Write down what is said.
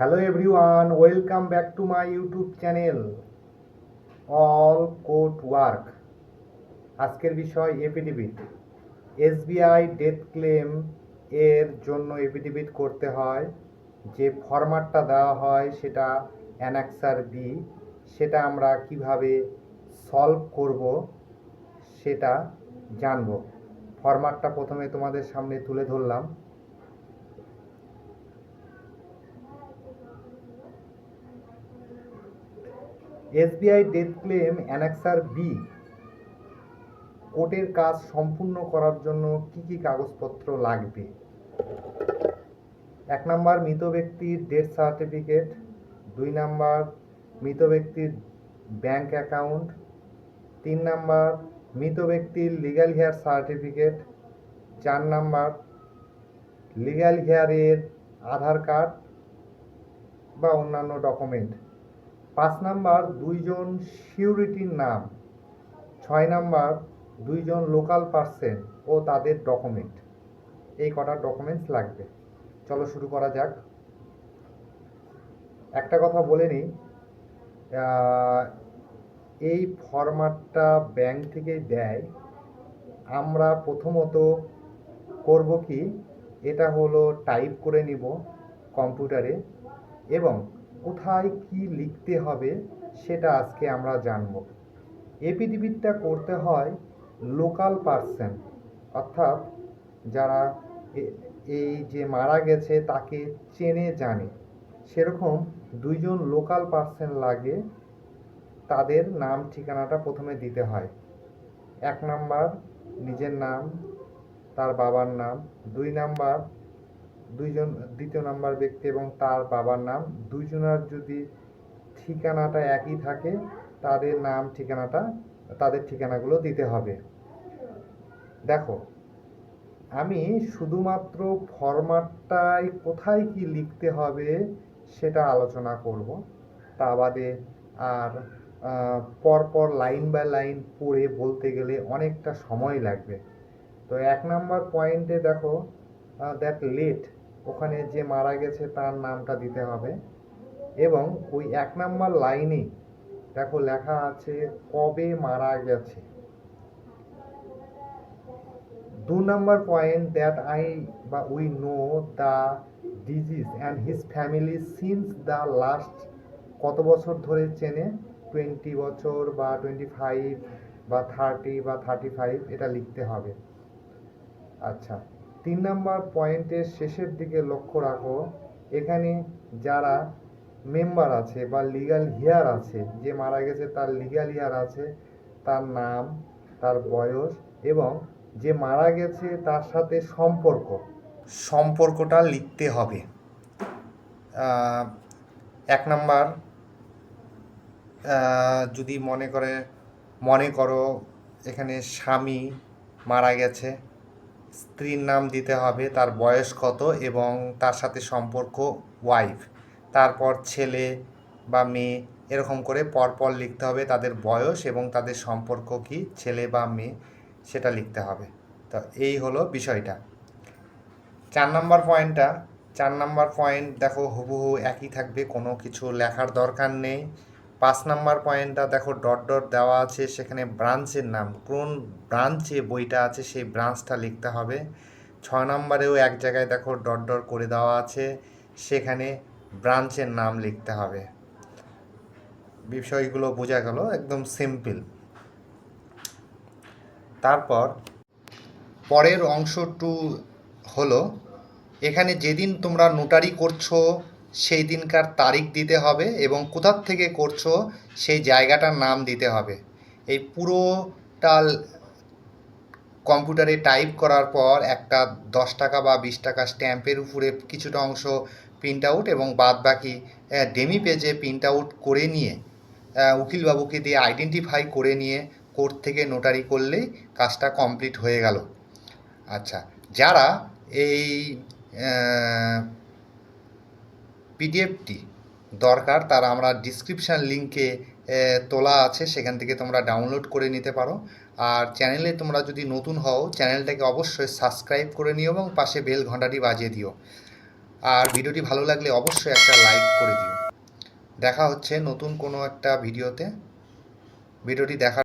Hello everyone welcome back to my YouTube channel all court work আজকের বিষয় এপিডিবিট SBI death claim এর জন্য এপিডিবিট করতে হয়। যে ফরম্যাটটা দেওয়া হয় সেটা অ্যানাক্সার বি সেটা আমরা কীভাবে সলভ করব সেটা জানব। ফরম্যাটটা প্রথমে তোমাদের সামনে তুলে ধরলাম। SBI death claim annexure B কোর্টের কাজ সম্পূর্ণ করার জন্য কি কি কাগজপত্র লাগবে? এক নাম্বার, মৃত ব্যক্তির ডেথ সার্টিফিকেট দুই নাম্বার, মৃত ব্যক্তির ব্যাংক অ্যাকাউন্ট তিন নাম্বার, মৃত ব্যক্তির লিগ্যাল হেয়ার সার্টিফিকেট চার নাম্বার লিগ্যাল হেয়ারের আধার কার্ড বা অন্যান্য ডকুমেন্ট পাঁচ নাম্বার, দুইজন সিউরিটির নাম। ছয় নাম্বার, দুইজন লোকাল পার্সন ও তাদের ডকুমেন্ট। এই কটা ডকুমেন্টস লাগবে। চলো শুরু করা যাক। একটা কথা বলে নিই। এই ফরম্যাটটা ব্যাংক থেকে দেয়। আমরা প্রথমত করব কি? এটা হলো টাইপ করে নিব কম্পিউটারে এবং কোথায় কি লিখতে হবে সেটা আজকে আমরা জানব। এপিডিবিটটা করতে হয় লোকাল পার্সন, অর্থাৎ যারা এই যে মারা গেছে তাকে চেনে, জানে। সেরকম দুইজন লোকাল পার্সন লাগে, তাদের নাম, ঠিকানাটা প্রথমে দিতে হয়। এক নাম্বার নিজের নাম, তার বাবার নাম। দুই নাম্বার দুইজন, দ্বিতীয় নাম্বার ব্যক্তি এবং তার বাবার নাম। দুইজনের যদি ঠিকানাটা একই থাকে, তাদের নাম, ঠিকানাটা, তাদের ঠিকানাগুলো দিতে হবে। দেখো, আমি শুধুমাত্র ফরম্যাটটায় কোথায় কি লিখতে হবে সেটা আলোচনা করব। তা বাদে আর পরপর লাইন বাই লাইন পড়ে বলতে গেলে অনেকটা সময় লাগবে। তো এক নাম্বার পয়েন্টে দেখো দ্যাট লেট ওখানে যে মারা গেছে তার নামটা দিতে হবে। এবং ওই এক নাম্বার লাইনে দেখো লেখা আছে, কবে মারা গেছে? দু নাম্বার পয়েন্ট দ্যাট আই বা we know the disease and his family since the last কত বছর ধরে চেনে? টোয়েন্টি বছর বা টোয়েন্টি ফাইভ বা থার্টি বা থার্টি ফাইভ এটা লিখতে হবে। আচ্ছা। তিন নাম্বার পয়েন্টের শেষের দিকে লক্ষ্য রাখো। এখানে যারা মেম্বার আছে বা লিগ্যাল হিয়ার আছে, যে মারা গেছে তার লিগ্যাল হিয়ার আছে, তার নাম, তার বয়স এবং যে মারা গেছে তার সাথে সম্পর্ক। সম্পর্কটা লিখতে হবে। এক নাম্বার যদি মনে করে, মনে করো এখানে স্বামী মারা গেছে স্ত্রীর নাম দিতে হবে, তার বয়স কত এবং তার সাথে সম্পর্ক ওয়াইফ তারপর ছেলে বা মেয়ে, এরকম করে পরপর লিখতে হবে তাদের বয়স এবং তাদের সম্পর্ক কি, ছেলে বা মেয়ে, সেটা লিখতে হবে। তো এই হলো বিষয়টা। চার নাম্বার পয়েন্টটা, চার নাম্বার পয়েন্ট দেখো, হুবহু একই থাকবে, কোনো কিছু লেখার দরকার নেই। পাঁচ নাম্বার পয়েন্টটা দেখো, ডট ডট দেওয়া আছে, সেখানে ব্রাঞ্চের নাম, কোন ব্রাঞ্চে বইটা আছে সেই ব্রাঞ্চটা লিখতে হবে। ছয় নম্বরেও এক জায়গায় দেখো, ডট ডট করে দেওয়া আছে, সেখানে ব্রাঞ্চের নাম লিখতে হবে। বিষয়গুলো বোঝা গেল, একদম সিম্পল। তারপর পরের অংশ টু হলো, এখানে যেদিন তোমরা নোটারি করছ সেই দিনকার তারিখ দিতে হবে এবং কোথার থেকে করছ সেই জায়গাটার নাম দিতে হবে। এই পুরোটা কম্পিউটারে টাইপ করার পর একটা দশ টাকা বা বিশ টাকা স্ট্যাম্পের উপরে কিছুটা অংশ প্রিন্ট আউট এবং বাদ বাকি ডেমি পেজে প্রিন্ট আউট করে নিয়ে উকিলবাবুকে দিয়ে আইডেন্টিফাই করে নিয়ে কোর্ট থেকে নোটারি করলেই কাজটা কমপ্লিট হয়ে গেল। আচ্ছা যারা এই পিডিএফটি দরকার, তারা আমরা ডিসক্রিপশান লিঙ্কে তোলা আছে, সেখান থেকে তোমরা ডাউনলোড করে নিতে পারো। আর চ্যানেলে তোমরা যদি নতুন হও চ্যানেলটাকে অবশ্যই সাবস্ক্রাইব করে নিও এবং পাশে বেল ঘন্টাটি বাজিয়ে দিও। আর ভিডিওটি ভালো লাগলে অবশ্যই একটা লাইক করে দিও। দেখা হচ্ছে নতুন কোনো একটা ভিডিওতে। ভিডিওটি দেখা